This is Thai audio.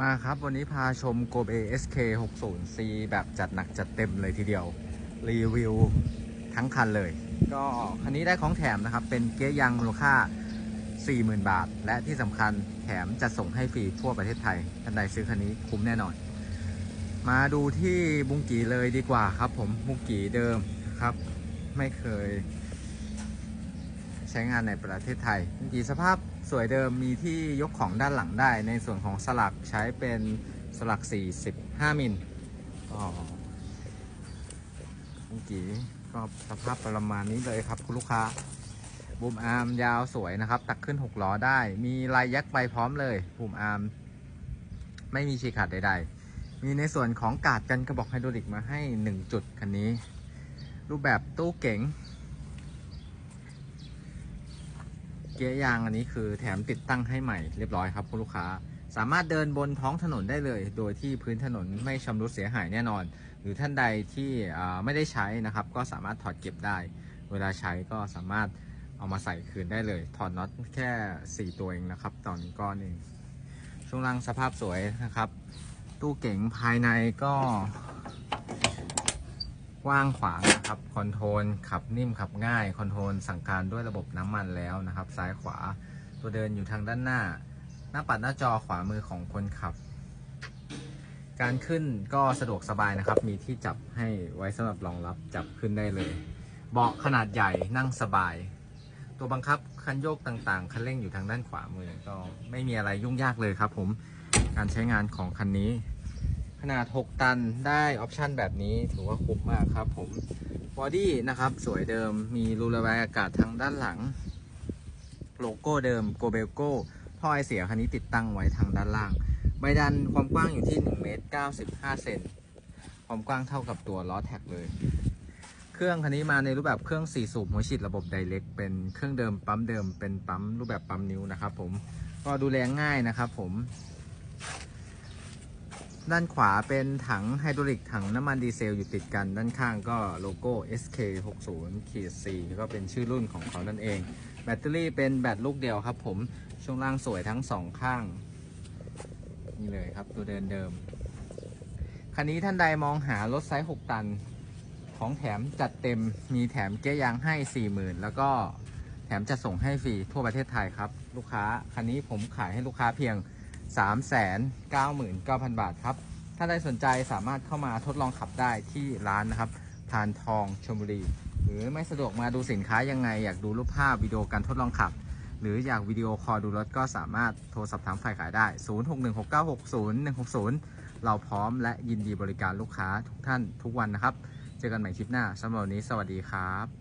มาครับ วันนี้พาชม g o b e SK 60 C แบบจัดหนักจัดเต็มเลยทีเดียว รีวิวทั้งคันเลย ก็คันนี้ได้ของแถมนะครับ เป็นเกียร์ยางมูลค่า 40,000 บาท และที่สำคัญแถมจะส่งให้ฟรีทั่วประเทศไทยท่านใดซื้อคันนี้คุ้มแน่นอน มาดูที่บุงกีเลยดีกว่าครับ ผมบุงกีเดิมครับ ไม่เคย ใช้งานในประเทศไทยบุงกีสภาพ สวยเดิมมีที่ยกของด้านหลังได้ ในส่วนของสลักใช้เป็นสลัก 45 มิลก็บุงกีก็สภาพประมาณนี้เลยครับคุณลูกค้าบูมอาร์มยาวสวยนะครับ ตักขึ้น 6 ล้อได้ มีลายยักษ์ไปพร้อมเลยบูมอาร์มไม่มีฉีกขาดใด ๆ มีในส่วนของกาดกันกระบอกไฮดรอลิกมาให้ 1 จุดคันนี้ รูปแบบตู้เก๋ง เกียร์ยางอันนี้คือแถมติดตั้งให้ใหม่เรียบร้อยครับคุณลูกค้า สามารถเดินบนท้องถนนได้เลย โดยที่พื้นถนนไม่ชำรุดเสียหายแน่นอน หรือท่านใดที่ไม่ได้ใช้นะครับ ก็สามารถถอดเก็บได้ เวลาใช้ก็สามารถเอามาใส่คืนได้เลย ถอดน็อตแค่ 4 ตัวเองนะครับตอนก้อนเองช่วงล่างสภาพสวยนะครับ ตู้เก๋งภายในก็ กว้างขวางนะครับคอนโทรลขับนิ่มขับง่ายคอนโทรลสั่งการด้วยระบบน้ำมันแล้วนะครับ ซ้ายขวาตัวเดินอยู่ทางด้านหน้า หน้าปัดหน้าจอขวามือของคนขับ การขึ้นก็สะดวกสบายนะครับ มีที่จับให้ไว้สำหรับรองรับจับขึ้นได้เลย เบาะขนาดใหญ่นั่งสบาย ตัวบังคับคันโยกต่างๆ คันเร่งอยู่ทางด้านขวามือก็ไม่มีอะไรยุ่งยากเลยครับ ผมการใช้งานของคันนี้ ขนาด 6 ตันได้ออปชันแบบนี้ถือว่าคุ้มมากครับผมบอดี้นะครับสวยเดิมมีรูระบายอากาศทางด้านหลัง โลโก้เดิมโกเบลโก้ท่อไอเสียคันนี้ติดตั้งไว้ทางด้านล่าง ใบดันความกว้างอยู่ที่1เมตร95เซนความกว้างเท่ากับตัวล้อแท็กเลย เครื่องคันนี้มาในรูปแบบเครื่อง 4 สูบหัวฉีดระบบไดเ c กเป็นเครื่องเดิมปั๊มเดิมเป็นปั๊มรูปแบบปั๊มนิ้วนะครับผมก็ดูแลง่ายนะครับผม ด้านขวาเป็นถังไฮดรอลิกถังน้ำมันดีเซลอยู่ติดกัน ด้านข้างก็โลโก้ SK 6 0ขีด4ก็เป็นชื่อรุ่นของเขานั่นเอง แบตเตอรี่เป็นแบตลูกเดียวครับผมช่วงล่างสวยทั้งสองข้าง นี่เลยครับตัวเดินเดิม คันนี้ท่านใดมองหารถไซส์ 6 ตัน ของแถมจัดเต็มมีแถมเกียร์ยางให้ 40,000 แล้วก็แถมจะส่งให้ฟรีทั่วประเทศไทยครับ ลูกค้าคันนี้ผมขายให้ลูกค้าเพียง 399,000 บาทครับ ถ้าได้สนใจสามารถเข้ามาทดลองขับได้ที่ร้านนะครับพานทองชลบุรี หรือไม่สะดวกมาดูสินค้ายังไง อยากดูรูปภาพวิดีโอการทดลองขับ หรืออยากวิดีโอคอลดูรถก็สามารถโทรสอบถามฝ่ายขายได้ 0616960160 เราพร้อมและยินดีบริการลูกค้าทุกท่านทุกวันนะครับ เจอกันใหม่คลิปหน้าสำหรับวันนี้สวัสดีครับ